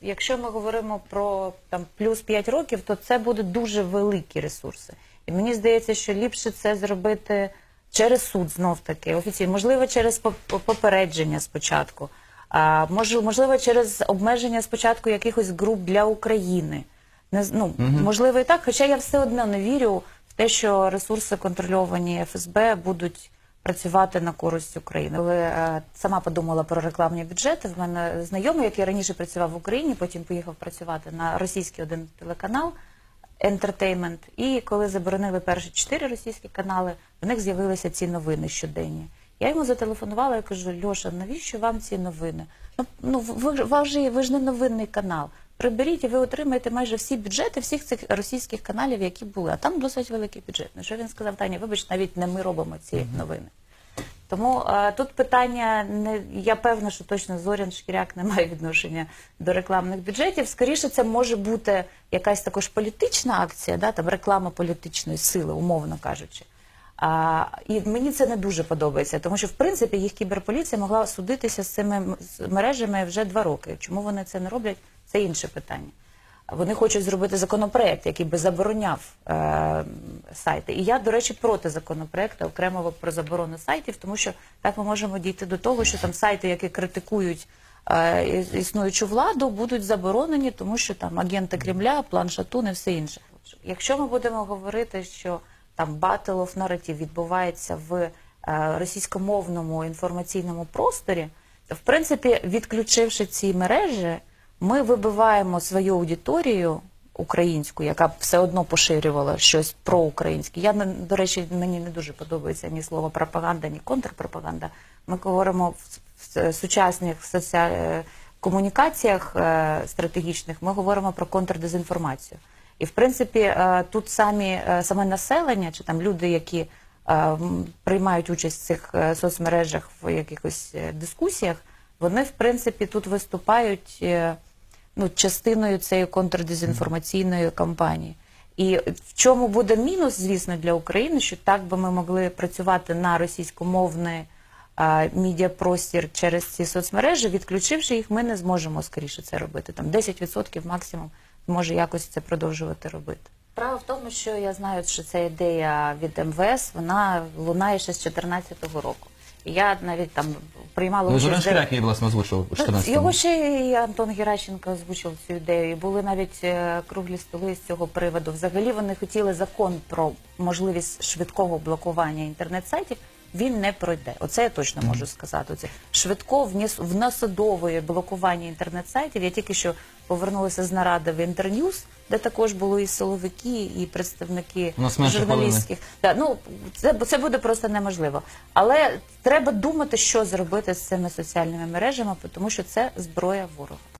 Якщо ми говоримо про там плюс 5 років, то це будуть дуже великі ресурси. І мені здається, що ліпше це зробити через суд знов таки офіційно, можливо, через поп- попередження спочатку, а можливо, через обмеження спочатку якихось груп для України. Не ну, можливо, і так, хоча я все одно не вірю в те, що ресурси контрольовані ФСБ будуть працювати на користь України. Коли е, сама подумала про рекламні бюджети, в мене знайомий, який раніше працював в Україні, потім поїхав працювати на російський один телеканал Entertainment. І коли заборонили перші чотири російські канали, в них з'явилися ці новини щоденні. Я йому зателефонувала і кажу: Льоша, навіщо вам ці новини? Ну, ну ви, ви, ж, ви ж не новинний канал. Приберіть, і ви отримаєте майже всі бюджети всіх цих російських каналів, які були. А там досить великий бюджет. На що він сказав, Таня, вибач, навіть не ми робимо ці новини. Тому е, тут питання не я певна, що точно Зорян Шкіряк не має відношення до рекламних бюджетів. Скоріше, це може бути якась також політична акція, да, там реклама політичної сили, умовно кажучи. А, і мені це не дуже подобається, тому що в принципі їх кіберполіція могла судитися з цими мережами вже два роки. Чому вони це не роблять? Це інше питання. Вони хочуть зробити законопроект, який би забороняв е, сайти. І я, до речі, проти законопроекту окремого про заборону сайтів, тому що так ми можемо дійти до того, що там сайти, які критикують е, існуючу владу, будуть заборонені, тому що там агенти Кремля, план Шатун і все інше. Якщо ми будемо говорити, що там Battle of Narrative відбувається в е, російськомовному інформаційному просторі, то в принципі, відключивши ці мережі, ми вибиваємо свою аудиторію українську, яка б все одно поширювала щось проукраїнське. Я не- до речі, мені не дуже подобається ні слово пропаганда, ні контрпропаганда. Ми говоримо в, сучасних соціаль... е, комунікаціях е, стратегічних. Ми говоримо про контрдезінформацію. І в принципі, е, тут самі саме населення, чи там люди, які приймають участь в цих соцмережах в якихось дискусіях, вони в принципі тут виступають ну, частиною цієї контрдезінформаційної кампанії. І в чому буде мінус, звісно, для України, що так би ми могли працювати на російськомовний е, медіапростір через ці соцмережі, відключивши їх, ми не зможемо скоріше це робити. Там 10% максимум може якось це продовжувати робити. Справа в тому, що я знаю, що ця ідея від МВС вона лунає ще з 2014 року. Я навіть там приймала Ну, участь. Шкіряк її, власне, озвучив у Ну, 14 Його ще і Антон Геращенко озвучив цю ідею. І були навіть е, круглі столи з цього приводу. Взагалі вони хотіли закон про можливість швидкого блокування інтернет-сайтів. Він не пройде. Оце я точно можу сказати. Оце швидко вніс вносадове блокування інтернет-сайтів. Я тільки що повернулася з наради в Інтерньюз, де також були і силовики, і представники У нас менше журналістських. Да, ну це, це буде просто неможливо. Але треба думати, що зробити з цими соціальними мережами, тому що це зброя ворога.